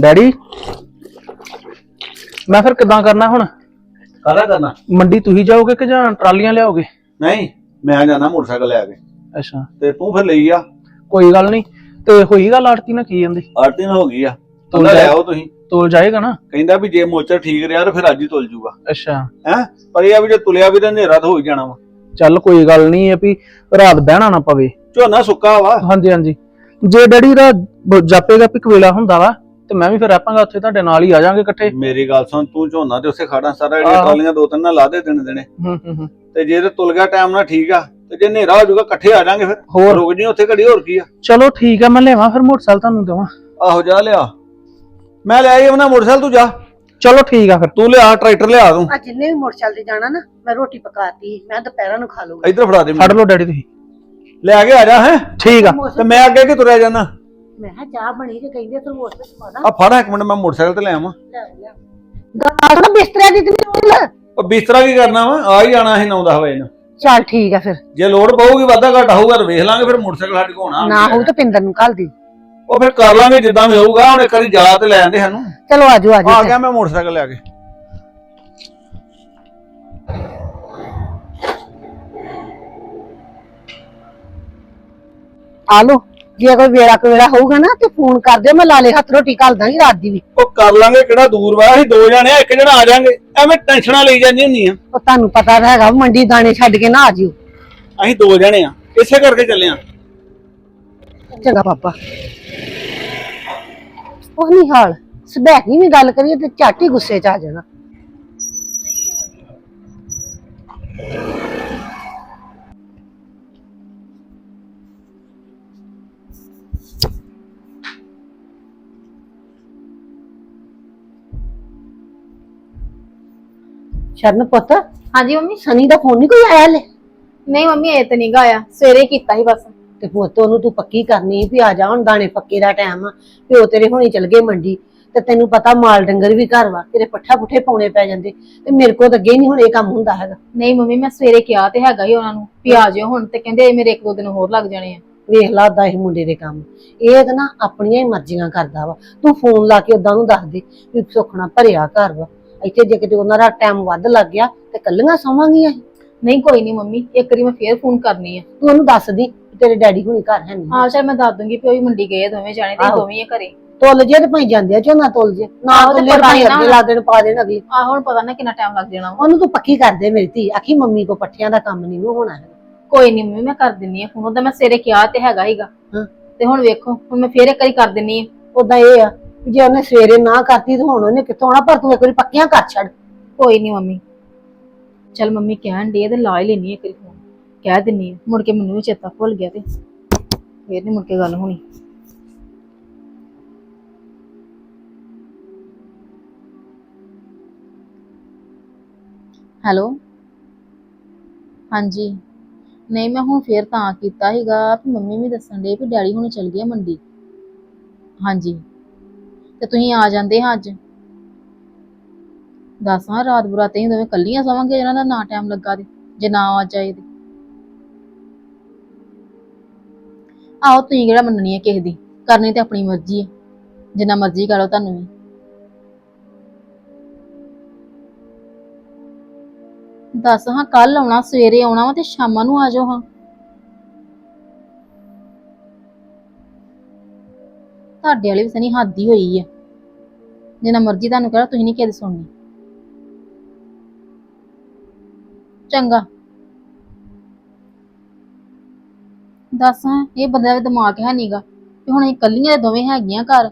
Daddy? ਮੈਂ ਫਿਰ ਕਿੱਦਾਂ ਕਰਨਾ ਹੁਣ? ਕਾਹਦਾ ਕਰਨਾ? ਮੰਡੀ ਤੁਸੀਂ ਜਾਓਗੇ ਕਿ ਜਾਂ ਟਰਾਲੀਆਂ ਲਿਆਓਗੇ? ਨਹੀਂ ਮੈਂ ਜਾਣਾ ਮੋਟਰਸਾਈਕਲ ਲੈ ਕੇ। ਅੱਛਾ। ਤੇ ਤੂੰ ਫਿਰ ਲਈ ਆ। ਕੋਈ ਗੱਲ ਨਹੀਂ। ਤੇ ਹੋਈ ਗੱਲ ਆੜਤੀ ਨਾਲ ਕੀ ਜਾਂਦੀ? ਆਰਤੀ ਨਾਲ ਹੋ ਗਈ ਆ। ਤੁਲ ਲੈ ਆਓ ਤੁਸੀਂ। ਤੋਲ ਜਾਏਗਾ ਨਾ? ਕਹਿੰਦਾ ਵੀ ਜੇ ਮੋਚਰ ਠੀਕ ਰਿਹਾ ਤਾਂ ਫਿਰ ਅੱਜ ਹੀ ਤੁਲ ਜੂਗਾ। ਅੱਛਾ। ਹੈ? ਪਰ ਇਹ ਆ ਵੀ ਜੇ ਤੁਲਿਆ ਵੀ ਤਾਂ ਹਨੇਰਾ ਤਾਂ ਹੋ ਹੀ ਜਾਣਾ ਵਾ। ਚੱਲ ਕੋਈ ਗੱਲ ਨਹੀਂ ਇਹ ਵੀ ਰਾਤ ਬਹਿਣਾ ਨਾ ਪਵੇ। ਝੋਨਾ ਸੁੱਕਾ ਵਾ। ਹਾਂਜੀ ਹਾਂਜੀ। ਜੇ ਡੈਡੀ ਦਾ ਬ- ਜਾਪੇਗਾ ਵੀ ਕਵੇਲਾ ਹੁੰਦਾ ਵਾ ਤੇ ਮੈਂ ਵੀ ਫਿਰ ਰਹਿਪਾਂਗਾ ਉੱਥੇ ਤੁਹਾਡੇ ਨਾਲ ਹੀ ਆ ਜਾਾਂਗੇ ਇਕੱਠੇ। ਮੇਰੀ ਗੱਲ ਸੁਣ ਤੂੰ ਝੋਨਾ ਤੇ ਉੱਥੇ ਖੜਾ ਸਾਰਾ ਜਿਹੜੀਆਂ ਆਹੋ। ਟਰਾਲੀਆਂ ਦੋ ਤਿੰਨ ਨਾਲ ਲਾ ਦੇ ਹੂੰ ਹੂੰ ਹੂੰ। ਤੇ ਜੇ ਤੇ ਤੁਲ ਗਿਆ ਟਾਈਮ ਨਾਲ ਠੀਕ ਆ ਤੇ ਜੇ ਹਨੇਰਾ ਹੋ ਜਾਊਗਾ ਇਕੱਠੇ ਆ ਜਾਾਂਗੇ ਫਿਰ। ਹੋਰ। ਰੁਕ ਜੀ ਉੱਥੇ ਘੜੀ ਹੋਰ ਕੀ ਆ। ਚਲੋ ਠੀਕ ਆ ਮੈਂ ਲਿਆਵਾਂ ਫਿਰ ਮੋਟਰਸਾਈਕਲ ਤੁਹਾਨੂੰ ਦੇਵਾਂ। ਆਹੋ ਜਾ ਲਿਆ। ਮੈਂ ਲੈ ਆਈ ਆਪਣਾ ਮੋਟਰਸਾਈਕਲ ਤੂੰ ਜਾ। ਚਲੋ ਠੀਕ ਆ ਫਿਰ। ਤੂੰ ਲਿਆ ਟਰੈਕਟਰ ਲਿਆ ਤੂੰ। ਆ ਜਿੰਨੇ ਵੀ ਮੋਟਰਸਾਈਕਲ ਤੇ ਜਾਣਾ ਨਾ ਮੈਂ ਰੋਟੀ ਪਕਾਤੀ। ਮੈਂ ਦੁਪਹਿਰਾਂ ਨੂੰ ਖਾ ਲੂੰਗਾ ਇੱਧਰ ਫੜਾ ਦੇ ਫੜ ਮੈਨੂੰ। ਲਓ ਡੈਡੀ ਤੁਸੀਂ। ਲੈ ਕੇ ਆ ਜਾ ਹੈ? ਠੀਕ ਆ। ਤੇ ਮੈਂ ਅੱਗੇ ਕਿ ਤੁਰਿਆ ਜਾਣਾ ਮੈਂ ਕਿਹਾ ਚਾਹ ਬਣੀ ਤੇ ਕਹਿੰਦੇ ਤੂੰ ਮੋਟਰ ਵਿੱਚ ਪਾਣਾ ਆ ਫੜ ਇੱਕ ਮਿੰਟ ਮੈਂ ਮੋਟਰਸਾਈਕਲ ਤੇ ਲੈ ਆਵਾਂ। ਗੱਲ ਨਾ ਬਿਸਤਰੇ ਦੀ ਤੇ ਨਹੀਂ ਹੋਈ। ਉਹ ਬਿਸਤਰਾ ਕੀ ਕਰਨਾ ਵਾ? ਆ ਹੀ ਜਾਣਾ ਸੀ 9-10 ਵਜੇ ਨੂੰ। ਚੱਲ ਠੀਕ ਆ ਫਿਰ। ਜੇ ਲੋੜ ਪਊਗੀ ਵਾਧਾ ਘਾਟਾ ਹੋਊਗਾ ਤਾਂ ਵੇਖ ਲਾਂਗੇ ਫਿਰ ਮੋਟਰਸਾਈਕਲ ਸਾਡੇ ਕੋਲ ਹੋਣਾ। ਨਾ ਹੋਊ ਤਾਂ ਪਿੰਦਰ ਨੂੰ ਕੱਲ ਦੀ। ਉਹ ਫਿਰ ਕਰ ਲਾਂਗੇ ਜਿੱਦਾਂ ਵੀ ਹੋਊਗਾ ਹੁਣ ਇੱਕ ਵਾਰੀ ਜਾ ਤੇ ਲੈ ਆਂਦੇ ਸਾਨੂੰ। ਚਲੋ ਆਜੋ ਆ ਆਜੋ ਗਿਆ ਮੈਂ ਮੋਟਰਸਾਈਕਲ ਲੈ ਕੇ। ਆ ਲੋ ਜੇ ਕੋਈ ਵੇਲਾ ਕੋਵੇਲਾ ਹੋਊਗਾ ਨਾ ਤੇ ਫੋਨ ਕਰ ਦਿਓ ਮੈਂ ਲਾਲੇ ਹੱਥ ਰੋਟੀ ਘੱਲ ਦਾਂਗੀ ਰਾਤ ਦੀ ਵੀ। ਉਹ ਕਰ ਲਾਂਗੇ ਕਿਹੜਾ ਦੂਰ ਵਾ ਅਸੀਂ ਦੋ ਜਣੇ ਆ ਇੱਕ ਜਣਾ ਆ ਜਾਾਂਗੇ। ਐਵੇਂ ਟੈਨਸ਼ਨਾਂ ਲਈ ਜਾਂਦੀਆਂ ਹੁੰਦੀਆਂ ਉਹ ਤੁਹਾਨੂੰ ਪਤਾ ਤਾਂ ਹੈਗਾ ਮੰਡੀ ਦਾਣੇ ਛੱਡ ਕੇ ਨਾ ਆ ਜਿਓ। ਅਸੀਂ ਦੋ ਜਣੇ ਆ ਇਸੇ ਕਰਕੇ ਚੱਲੇ ਆ। ਚੰਗਾ ਪਾਪਾ ਉਹ ਨਹੀਂ ਹਾਲ ਸਬੈਕੀ ਵੀ ਗੱਲ ਕਰੀਏ ਤੇ ਝੱਟ ਗੁੱਸੇ 'ਚ ਆ ਜਾਣਾ। ਸ਼ਰਨ ਪੁੱਤ? ਹਾਂਜੀ ਮੰਮੀ। ਸਨੀ ਦਾ ਫੋਨ ਨਹੀਂ ਕੋਈ ਆਇਆ ਲੈ ਨਹੀਂ ਮੰਮੀ ਇਹ ਤਾਂ ਨਹੀਂ ਆਇਆ। ਸਵੇਰੇ ਕੀਤਾ ਸੀ ਬਸ। ਤੇ ਪੁੱਤ ਉਹਨੂੰ ਤੂੰ ਪੱਕੀ ਕਰਨੀ ਵੀ ਆ ਜਾ ਹੁਣ ਦਾਣੇ ਪੱਕੇ ਦਾ ਟਾਈਮ ਆ। ਪਿਓ ਤੇਰੇ ਹੁਣੀ ਚਲ ਗਏ ਮੰਡੀ। ਤੇ ਤੈਨੂੰ ਪਤਾ ਮਾਲ ਡੰਗਰ ਵੀ ਘਰ ਵਾ ਤੇਰੇ ਪੱਠਾ ਪੁੱਠੇ ਪਾਉਣੇ ਪੈ ਜਾਂਦੇ। ਤੇ ਮੇਰੇ ਕੋਲ ਤਾਂ ਅੱਗੇ ਨਹੀਂ ਹੁਣ ਇਹ ਕੰਮ ਹੁੰਦਾ ਹੈਗਾ। ਨਹੀਂ ਮੰਮੀ ਮੈਂ ਸਵੇਰੇ ਕਿਹਾ ਤੇ ਹੈਗਾ ਹੀ ਉਹਨਾਂ ਨੂੰ ਵੀ ਆ ਜਿਓ ਹੁਣ ਤੇ ਕਹਿੰਦੇ ਮੇਰੇ ਇੱਕ ਦੋ ਦਿਨ ਹੋਰ ਲੱਗ ਜਾਣੇ ਆ। ਵੇਖ ਲਾ ਦਾ ਇਹ ਮੁੰਡੇ ਦੇ ਕੰਮ। ਇਹ ਤਾਂ ਨਾ ਆਪਣੀਆਂ ਹੀ ਮਰਜ਼ੀਆਂ ਕਰਦਾ ਵਾ। ਤੂੰ ਫੋਨ ਲਾ ਕੇ ਉਦਾਂ ਨੂੰ ਦੱਸ ਦੇ ਵੀ ਸੁਖਣਾ ਭਰਿਆ ਘਰ ਵਾ। ਇੱਥੇ ਜੇ ਕਿਤੇ ਉਹਨਾਂ ਦਾ ਟਾਈਮ ਵੱਧ ਲੱਗ ਗਿਆ ਤੇ ਕੱਲੀਆਂ ਸੌਵਾਂਗੀਆਂ ਅਸੀਂ। ਨਹੀਂ ਕੋਈ ਨਹੀਂ ਮੰਮੀ ਇੱਕ ਵਾਰੀ ਮੈਂ ਫੇਰ ਫੋਨ ਕਰਨੀ ਆ ਤੂੰ ਉਹਨੂੰ ਦੱਸ ਦੀ ਵੀ ਤੇਰੇ ਡੈਡੀ ਹੁਣੀ ਘਰ ਹੈ ਨਹੀਂ ਹਾਂ ਚਲ ਮੈਂ ਦੱਸ ਦੂੰਗੀ ਵੀ ਉਹ ਵੀ ਮੰਡੀ ਗਏ ਆ ਦੋਵੇਂ ਜਾਣੇ ਤੇ ਆਹੋ। ਦੋਵੇਂ ਹੀ ਆ ਘਰੇ ਤੁੱਲ ਜੇ ਤੇ ਭਾਈ ਜਾਂਦੇ ਆ ਝੋਨਾ ਤੁੱਲ ਜੇ ਨਾ ਆਹੋ ਤੇ ਤੁੱਲੇ ਪਤਾ ਭਾਈ ਹੀ ਨਾ। ਅੱਗੇ ਲਾ ਦੇਣ ਪਾ ਦੇਣ ਅਗਲੀ ਆ ਹੁਣ ਪਤਾ ਨਾ ਕਿੰਨਾ ਟਾਈਮ ਲੱਗ ਜਾਣਾ ਵਾ। ਉਹਨੂੰ ਤੂੰ ਪੱਕੀ ਕਰ ਦੇ ਮੇਰੀ ਧੀ ਆਖੀ ਮੰਮੀ ਕੋ ਪੱਠਿਆਂ ਦਾ ਕੰਮ ਨਹੀਂ ਹੋਣਾ ਹੈ ਕੋਈ ਨਹੀਂ ਮੰਮੀ ਮੈਂ ਕਰ ਦਿੰਨੀ ਆ ਫੋਨ ਉਹਦਾ ਮੈਂ ਸਵੇਰੇ ਕਿਹਾ ਤੇ ਹੈਗਾ ਹੀਗਾ ਹਾਂ। ਤੇ ਹੁਣ ਵੇਖੋ ਹੁਣ ਮੈਂ ਫੇਰ ਇੱਕ ਵਾਰੀ ਕਰ ਦਿੰਨੀ ਆ ਉਦਾਂ ਇਹ ਆ ਜੇ ਉਹਨੇ ਸਵੇਰੇ ਨਾ ਕਰਤੀ ਤੇ ਹੁਣ ਉਹਨੇ ਕਿੱਥੋਂ ਆਉਣਾ? ਪਰ ਤੂੰ ਇੱਕ ਵਾਰੀ ਪੱਕੀਆਂ ਕਰ ਛੱਡ। ਕੋਈ ਨਹੀਂ ਮੰਮੀ। ਚਲ ਮੰਮੀ ਕਹਿਣ ਦੇ ਤੇ ਲਾ ਹੀ ਲੈਣੀ ਇੱਕ ਵਾਰੀ ਫੋਨ ਕਹਿ ਦਿੰਨੀ ਆ। ਮੁੜ ਕੇ ਮੈਨੂੰ ਵੀ ਚੇਤਾ ਭੁੱਲ ਗਿਆ ਤੇ ਫੇਰ ਨਹੀਂ ਮੁੜ ਕੇ ਗੱਲ ਹੋਣੀ। ਹੈਲੋ? ਹਾਂਜੀ। ਨਹੀਂ, ਮੈਂ ਹੁਣ ਫੇਰ ਤਾਂ ਕੀਤਾ ਸੀਗਾ ਵੀ ਮੰਮੀ ਵੀ ਦੱਸਣ ਦੇ ਵੀ ਡੈਡੀ ਹੁਣ ਚਲ ਆ ਮੰਡੀ। ਹਾਂਜੀ। ਤੇ ਤੁਸੀਂ ਆ ਜਾਂਦੇ ਹਾਂ ਅੱਜ। ਦੱਸ ਹਾਂ, ਰਾਤ ਬਰਾਤੇ ਹੀ ਦੋਵੇਂ ਕੱਲੀਆਂ ਸਵਾਂਗੇ ਇਹਨਾਂ ਦਾ ਨਾ ਟਾਈਮ ਲੱਗਾ ਦੇ ਜੇ ਨਾ ਆ ਜਾਏ ਤੇ। ਆਹੋ, ਤੁਸੀਂ ਕਿਹੜਾ ਮੰਨਣੀ ਹੈ ਕਿਸੇ ਦੀ? ਕਰਨੀ ਤੇ ਆਪਣੀ ਮਰਜ਼ੀ ਹੈ। ਜਿੰਨਾ ਮਰਜ਼ੀ ਕਰੋ ਤੁਹਾਨੂੰ ਵੀ। ਦੱਸ ਹਾਂ ਕੱਲ ਆਉਣਾ, ਸਵੇਰੇ ਆਉਣਾ ਵਾ ਤੇ ਸ਼ਾਮਾਂ ਨੂੰ ਆ ਜਾਓ ਹਾਂ। ਤੁਹਾਡੇ ਵਾਲੀ ਵੀ ਸਨੀ ਹੱਦ ਹੀ ਹੋਈ ਆ। ਜਿੰਨਾ ਮਰਜ਼ੀ ਤੁਹਾਨੂੰ ਕਹੋ ਤੁਸੀਂ ਨਹੀਂ ਕਿਸੇ ਸੁਣਨੀ। ਚੰਗਾ। ਦੱਸ ਹਾਂ, ਇਹ ਬੰਦੇ ਦਾ ਦਿਮਾਗ ਹੈ ਨੀਗਾ ਕਿ ਹੁਣ ਇਹ ਕੱਲੀਆਂ ਦੇ ਦੋਵੇਂ ਹੈਗੀਆਂ ਘਰ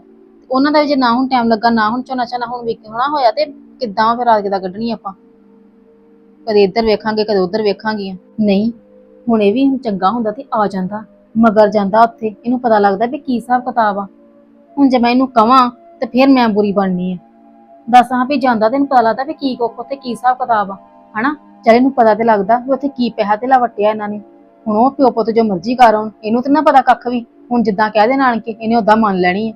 ਉਹਨਾਂ ਦਾ ਵੀ ਜੇ ਨਾ ਹੁਣ ਟਾਈਮ ਲੱਗਾ, ਨਾ ਹੁਣ ਝੋਨਾ ਝਾਨਾ ਹੁਣ ਵੇਖਣਾ ਹੋਇਆ, ਤੇ ਕਿੱਦਾਂ ਫਿਰ ਰਾਤ ਕਿੱਦਾਂ ਕੱਢਣੀ ਆਪਾਂ? ਕਦੇ ਇੱਧਰ ਵੇਖਾਂਗੇ, ਕਦੇ ਉੱਧਰ ਵੇਖਾਂਗੇ ਨਹੀਂ, ਹੁਣ ਇਹ ਵੀ ਚੰਗਾ ਹੁੰਦਾ ਤੇ ਆ ਜਾਂਦਾ। ਮਗਰ ਜਾਂਦਾ ਉੱਥੇ, ਇਹਨੂੰ ਪਤਾ ਲੱਗਦਾ ਵੀ ਕੀ ਹਿਸਾਬ ਕਿਤਾਬ ਆ। ਹੁਣ ਜੇ ਮੈਂ ਇਹਨੂੰ ਕਵਾਂ ਤੇ ਫਿਰ ਮੈਂ ਬੁਰੀ ਬਣਨੀ ਆ। ਦੱਸ ਹਾਂ ਵੀ ਜਾਂਦਾ ਤੇ ਇਹਨੂੰ ਪਤਾ ਲੱਗਦਾ ਵੀ ਕੀ ਕੁੱਖ ਉੱਥੇ ਕੀ ਹਿਸਾਬ ਕਿਤਾਬ ਆ ਹਨਾ? ਚੱਲ ਇਹਨੂੰ ਪਤਾ ਤੇ ਲੱਗਦਾ ਵੀ ਉੱਥੇ ਕੀ ਪੈਸਾ ਤੇ ਵਟਿਆ ਇਹਨਾਂ ਨੇ। ਹੁਣ ਉਹ ਪਿਓ ਪੁੱਤ ਜੋ ਮਰਜ਼ੀ ਕਰ ਆਉਣ ਇਹਨੂੰ ਤੇ ਨਾ ਪਤਾ ਕੱਖ ਵੀ। ਹੁਣ ਜਿੱਦਾਂ ਕਹਿ ਦੇ ਨਾਨਕੇ ਇਹਨੇ ਉਦਾਂ ਮੰਨ ਲੈਣੀ ਹੈ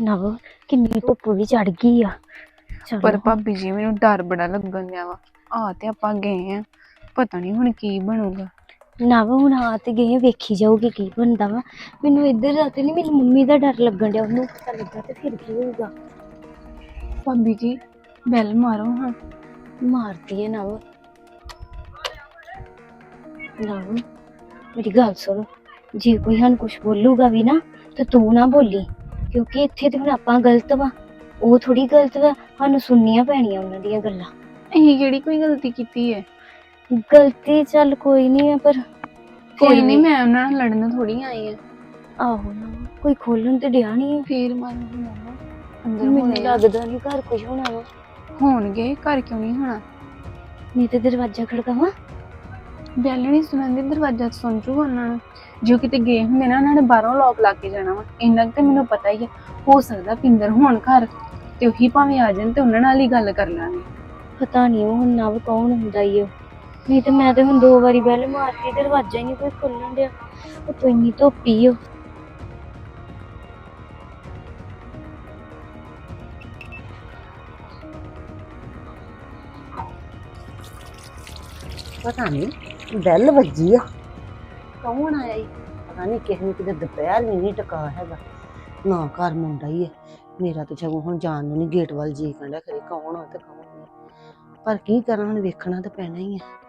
ਨਵ ਕਿੰਨੀ ਧੁੱਪ ਵੀ ਚੜ ਗਈ ਆ। ਚਲੋ। ਪਰ ਭਾਬੀ ਜੀ ਮੈਨੂੰ ਡਰ ਬੜਾ ਲੱਗਣ ਡਿਆ ਵਾ। ਆ ਤੇ ਆਪਾਂ ਗਏ ਆ। ਪਤਾ ਨਹੀਂ ਹੁਣ ਕੀ ਬਣੂਗਾ। ਨਾ ਵਾ ਹੁਣ ਆ ਤੇ ਗਏ ਆ, ਵੇਖੀ ਜਾਊਗੀ ਕੀ ਬਣਦਾ ਵਾ। ਮੈਨੂੰ ਇੱਧਰ ਦਾ ਤੇ ਨਹੀਂ ਮੈਨੂੰ ਮੰਮੀ ਦਾ ਡਰ ਲੱਗਣ ਡਿਆ ਉਹਨੂੰ ਪਤਾ ਲੱਗਾ ਤੇ ਫਿਰ ਕੀ ਹੋਊਗਾ। ਭਾਬੀ ਜੀ ਬੈਲ ਮਾਰੋ ਹਾਂ। ਮਾਰਦੀ ਹੈ ਨਵ ਨਵ ਮੇਰੀ ਗੱਲ ਸੁਣ ਜੇ ਕੋਈ ਹਨ ਕੁਝ ਬੋਲੂਗਾ ਵੀ ਨਾ ਤੇ ਤੂੰ ਨਾ ਬੋਲੀ ਕਿਉਂਕਿ ਇੱਥੇ ਤੇ ਹੁਣ ਆਪਾਂ ਗਲਤ ਵਾ। ਉਹ ਥੋੜੀ ਗਲਤ ਵਾ ਸਾਨੂੰ ਸੁਣਨੀਆਂ ਪੈਣੀਆਂ ਉਹਨਾਂ ਦੀਆਂ ਗੱਲਾਂ। ਅਸੀਂ ਕਿਹੜੀ ਕੋਈ ਗਲਤੀ ਕੀਤੀ ਹੈ? ਗਲਤੀ ਚੱਲ ਕੋਈ ਨਹੀਂ ਆ ਪਰ ਕੋਈ ਨਹੀਂ ਮੈਂ ਉਹਨਾਂ ਨਾਲ ਲੜਨ ਥੋੜੀ ਆਈ ਆ। ਆਹੋ ਨਾ ਕੋਈ ਖੋਲਣ ਤੇ ਡਿਆ ਨਹੀਂ ਫੇਰ ਮਨ ਹੋਣਾ ਅੰਦਰ ਮੈਨੂੰ ਹੋਣੇ ਆ। ਲੱਗਦਾ ਨਹੀਂ ਘਰ ਕੁਝ ਹੋਣਾ ਵਾ। ਹੋਣਗੇ ਘਰ ਕਿਉਂ ਨਹੀਂ ਹੋਣਾ? ਨਹੀਂ ਤੇ ਦਰਵਾਜ਼ਾ ਖੜਕਾਵਾਂ? ਬੈਲ ਨਹੀਂ ਸੁਣਾਉਂਦੇ ਦਰਵਾਜ਼ਾ ਸੁਣ ਜੂ ਉਹਨਾਂ ਨੂੰ। ਜੋ ਕਿਤੇ ਗਏ ਹੁੰਦੇ ਨਾ ਉਹਨਾਂ ਨੇ ਬਾਹਰੋਂ ਲੋਕ ਲਾ ਕੇ ਜਾਣਾ ਵਾ। ਇੰਨਾ ਕੁ ਤੇ ਮੈਨੂੰ ਪਤਾ ਹੀ ਹੈ ਹੋ ਸਕਦਾ ਪਿੰਦਰ ਹੋਣ ਘਰ ਤੇ ਉਹੀ ਭਾਵੇਂ ਆ ਜਾਣ ਤੇ ਉਹਨਾਂ ਨਾਲ ਹੀ ਗੱਲ ਕਰ ਲਾਂਗੇ। ਪਤਾ ਨਹੀਂ ਉਹ ਹੁਣ ਨਵ ਕੌਣ ਹੁੰਦਾ ਈ ਉਹ ਨਹੀਂ ਤੇ ਮੈਂ ਤੇ ਹੁਣ ਦੋ ਵਾਰੀ ਬੈਲ ਮਾਰਤੀ, ਦਰਵਾਜ਼ਾ ਹੀ ਨਹੀਂ ਕੋਈ ਖੁੱਲਣ ਡਿਆ। ਉਹ ਤੋਂ ਇੰਨੀ ਧੋਪੀ ਓ। ਪਤਾ ਨਹੀਂ ਬੈਲ ਵੱਜੀ ਆ। ਕੌਣ ਆਇਆ ਈ? ਪਤਾ ਨਹੀਂ ਕਿਸੇ ਨੂੰ ਕਿਤੇ ਦੁਪਹਿਰ ਵੀ ਨਹੀਂ ਟਕਾ ਹੈਗਾ। ਨਾ ਘਰ ਮੁੰਡਾ ਹੀ ਹੈ ਮੇਰਾ ਤੇ ਸਗੋਂ ਹੁਣ ਜਾਣ ਨੂੰ ਨਹੀਂ ਗੇਟ ਵੱਲ ਜੀ ਕਹਿੰਦਾ ਖਰੇ ਕੌਣ ਆ ਤੇ ਕੌਣ ਨਹੀਂ। ਪਰ ਕੀ ਕਰਾਂ, ਹੁਣ ਵੇਖਣਾ ਤਾਂ ਪੈਣਾ ਹੀ ਹੈ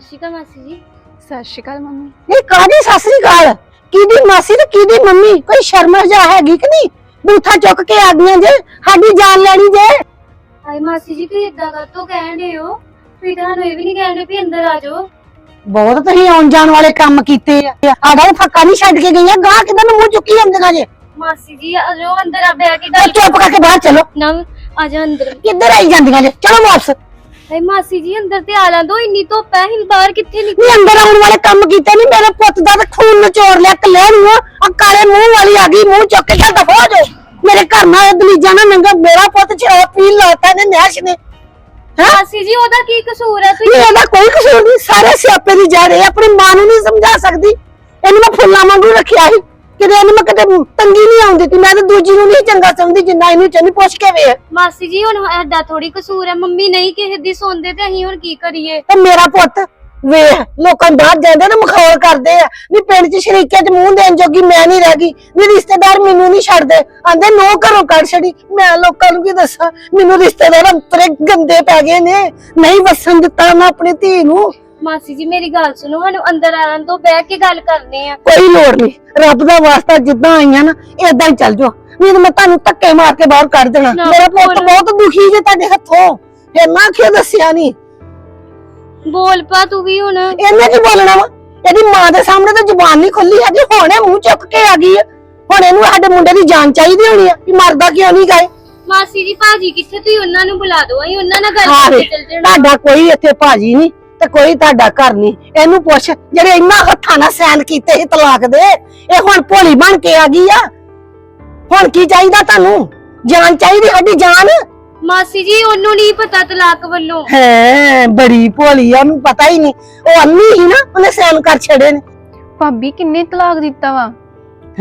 ਸਤਿ ਸ਼੍ਰੀ ਅਕਾਲ ਮਾਸੀ ਜੀ। ਸਤਿ ਸ਼੍ਰੀ ਅਕਾਲ ਮੰਮੀ। ਨਹੀਂ ਕਾਦੀ ਸਸਰੀ ਕਾਲ? ਕਿਹਦੀ ਮਾਸੀ ਤੇ ਕਿਹਦੀ ਮੰਮੀ? ਕੋਈ ਸ਼ਰਮ ਜਾ ਹੈਗੀ ਕਿ ਨਹੀਂ? ਬੂਥਾ ਚੁੱਕ ਕੇ ਆ ਗਈਆਂ ਜੇ ਸਾਡੀ ਜਾਨ ਲੈਣੀ ਜੇ। ਹਾਏ ਮਾਸੀ ਜੀ ਤੁਸੀਂ ਇਦਾਂ ਕਾਤੋਂ ਕਹਿਣ ਦੇ ਹੋ। ਤੁਸੀਂ ਤਾਂ ਸਾਨੂੰ ਇਹ ਵੀ ਨਹੀਂ ਕਹਿੰਦੇ ਵੀ ਅੰਦਰ ਆ ਜਾਓ। ਬਹੁਤ ਤੁਸੀਂ ਆਉਣ ਜਾਣ ਵਾਲੇ ਕੰਮ ਕੀਤੇ ਆ। ਫੱਕਾ ਨਹੀਂ ਛੱਡ ਕੇ ਗਈਆਂ ਗਾਹ ਕਿਦਾਂ ਨੂੰ ਮੂੰਹ ਚੁੱਕੀ ਜਾਂਦੀਆਂ ਜੇ। ਮਾਸੀ ਜੀ ਆ ਜਾਓ ਅੰਦਰ ਆ ਬੈ ਕੇ ਤੇ ਚੁੱਪ ਕਰਕੇ ਬਾਹਰ ਚਲੋ। ਨਵ ਆ ਜਾ ਅੰਦਰ। ਕਿੱਧਰ ਆਈ ਜਾਂਦੀਆਂ ਜੇ? ਚਲੋ ਵਾਪਸ। ਹਾਏ ਮਾਸੀ ਜੀ ਅੰਦਰ ਤੇ ਆ ਲਾਂ ਦੋ ਇੰਨੀ ਧੁੱਪ ਹੈ ਅਸੀਂ ਬਾਹਰ ਕਿੱਥੇ ਨਿਕਲ? ਨਹੀਂ ਅੰਦਰ ਆਉਣ ਵਾਲੇ ਕੰਮ ਕੀਤੇ ਨਹੀਂ ਮੇਰੇ ਪੁੱਤ ਦਾ ਤਾਂ ਖੂਨ ਨਿਚੋੜ ਲਿਆ ਕੱਲੇ ਨੂੰ ਆ ਕਾਲੇ ਮੂੰਹ ਵਾਲੀ ਆ ਗਈ ਮੂੰਹ ਚੁੱਕ ਕੇ ਦਫਾ ਹੋ ਜਾਓ। ਮੇਰੇ ਘਰ ਨਾਲ ਦਲੀਜਾ ਨਾ ਨੰਗਾ ਮੇਰਾ ਪੁੱਤ ਸ਼ਰਾਬ ਪੀਣ ਲਾਤਾ ਨੇ ਨੈਸ਼ ਨੇ। ਮਾਸੀ ਜੀ ਉਹਦਾ ਕੀ ਕਸੂਰ ਹੈ? ਤੁਸੀਂ ਨਹੀਂ ਇਹਦਾ ਕੋਈ ਕਸੂਰ ਨਹੀਂ ਸਾਰੇ ਸਿਆਪੇ ਦੀ ਜਾ ਰਹੇ ਆਪਣੀ ਮਾਂ ਨੂੰ ਨਹੀਂ ਸਮਝਾ ਸਕਦੀ। ਇਹਨੂੰ ਮੈਂ ਫੁੱਲਾਂ ਵਾਂਗੂ ਰੱਖਿਆ ਸੀ। ਕਿਤੇ ਇਹਨੂੰ ਮੈਂ ਕਦੇ ਤੰਗੀ ਨਹੀਂ ਆਉਂਦੀ ਤੀ ਮੈਂ ਤਾਂ ਦੂਜੀ ਨੂੰ ਨਹੀਂ ਚੰਗਾ ਸਮਝਦੀ ਜਿੰਨਾ ਇਹਨੂੰ ਚੰਨੀ ਪੁੱਛ ਕੇ ਵੇਖ। ਮਾਸੀ ਜੀ ਹੁਣ ਸਾਡਾ ਥੋੜੀ ਕਸੂਰ ਹੈ। ਮੰਮੀ ਨਹੀਂ ਕਿਸੇ ਦੀ ਸੁਣਦੇ ਤੇ ਅਸੀਂ ਹੁਣ ਕੀ ਕਰੀਏ? ਤੇ ਮੇਰਾ ਪੁੱਤ ਵੇਖ ਲੋਕਾਂ ਬਾਹਰ ਜਾਂਦੇ ਨੇ ਮਖੌਲ ਕਰਦੇ ਆ। ਵੀ ਪਿੰਡ 'ਚ ਸ਼ਰੀਕੇ 'ਚ ਮੂੰਹ ਦੇਣ ਜੋਗੀ ਮੈਂ ਨਹੀਂ ਰਹਿ ਗਈ। ਵੀ ਰਿਸ਼ਤੇਦਾਰ ਮੈਨੂੰ ਨਹੀਂ ਛੱਡਦੇ। ਆਂਦੇ ਨੋ ਘਰੋਂ ਕੱਢ ਛੜੀ। ਮੈਂ ਲੋਕਾਂ ਨੂੰ ਕੀ ਦੱਸਾਂ? ਮੈਨੂੰ ਰਿਸ਼ਤੇਦਾਰ ਅੰਤਰੇ ਗੰਦੇ ਪੈ ਗਏ ਨੇ। ਨਹੀਂ ਵਸਣ ਦਿੱਤਾ ਮੈਂ ਆਪਣੀ ਧੀ ਨੂੰ। ਮਾਸੀ ਜੀ ਮੇਰੀ ਗੱਲ ਸੁਣੋ ਸਾਨੂੰ ਅੰਦਰ ਆਣ ਤੋਂ ਬਹਿ ਕੇ ਗੱਲ ਕਰਨੇ ਆ। ਕੋਈ ਲੋੜ ਨਹੀਂ ਰੱਬ ਦਾ ਵਾਸਤਾ ਜਿੱਦਾਂ ਆਈਆਂ ਨਾ ਏਦਾਂ ਹੀ ਚੱਲ ਜਾਓ। ਨਹੀਂ ਤਾਂ ਮੈਂ ਤੁਹਾਨੂੰ ਧੱਕੇ ਮਾਰ ਕੇ ਬਾਹਰ ਕੱਢ ਦੇਣਾ। ਨਾ, ਮੇਰਾ ਪੁੱਤ। ਬਹੁਤ ਦੁਖੀ ਜੇ ਤੁਹਾਡੇ ਹੱਥੋਂ। ਫਿਰ ਨਾ ਕਿਉਂ ਦੱਸਿਆ ਨਹੀਂ ਬੋਲ ਪਾ ਤੂੰ ਵੀ ਹੁਣ। ਇਹਨੇ ਕੀ ਬੋਲਣਾ ਵਾ? ਇਹਦੀ ਮਾਂ ਦੇ ਸਾਹਮਣੇ ਤਾਂ ਜ਼ੁਬਾਨ ਨਹੀਂ ਖੁੱਲੀ ਹੈਗੀ ਹੁਣ ਇਹ ਮੂੰਹ ਚੁੱਕ ਕੇ ਆ ਗਈ ਆ। ਹੁਣ ਇਹਨੂੰ ਸਾਡੇ ਮੁੰਡੇ ਦੀ ਜਾਨ ਚਾਹੀਦੀ ਹੋਣੀ ਆ ਵੀ ਮਰਦਾ ਕਿਉਂ ਨਹੀਂ ਗਏ? ਮਾਸੀ ਜੀ ਭਾਜੀ ਕਿੱਥੇ? ਤੁਸੀਂ ਉਹਨਾਂ ਨੂੰ ਬੁਲਾ ਦਿਓ ਅਸੀਂ ਉਹਨਾਂ ਨਾਲ ਗੱਲ ਹਾਂ ਕਰਕੇ ਚੱਲ ਜਾਣਾ। ਤੁਹਾਡਾ ਕੋਈ ਇੱਥੇ ਭਾਜੀ ਨਹੀਂ ਤੇ ਕੋਈ ਤੁਹਾਡਾ ਘਰ ਨਹੀਂ। ਇਹਨੂੰ ਪੁੱਛ ਜਿਹੜੇ ਇੰਨਾ ਹੱਥਾਂ ਨਾਲ ਸੈਨ ਕੀਤੇ ਸੀ ਤਲਾਕ ਦੇ ਇਹ ਹੁਣ ਭੋਲੀ ਬਣ ਕੇ ਆ ਗਈ ਆ। ਹੁਣ ਕੀ ਚਾਹੀਦਾ ਤੁਹਾਨੂੰ? ਜਾਨ ਚਾਹੀਦੀ ਸਾਡੀ ਜਾਨ? ਮਾਸੀ ਜੀ ਉਹਨੂੰ ਨਹੀਂ ਪਤਾ ਤਲਾਕ ਵੱਲੋਂ। ਹੈ ਬੜੀ ਭੋਲੀ ਆ ਉਹਨੂੰ ਪਤਾ ਹੀ ਨਹੀਂ। ਉਹ ਅੰਨੀ ਹੀ ਨਾ ਉਹਨੇ ਸੈਨ ਕਰ ਛੜੇ ਨੇ। ਭਾਬੀ ਕਿੰਨੇ ਤਲਾਕ ਦਿੱਤਾ ਵਾ?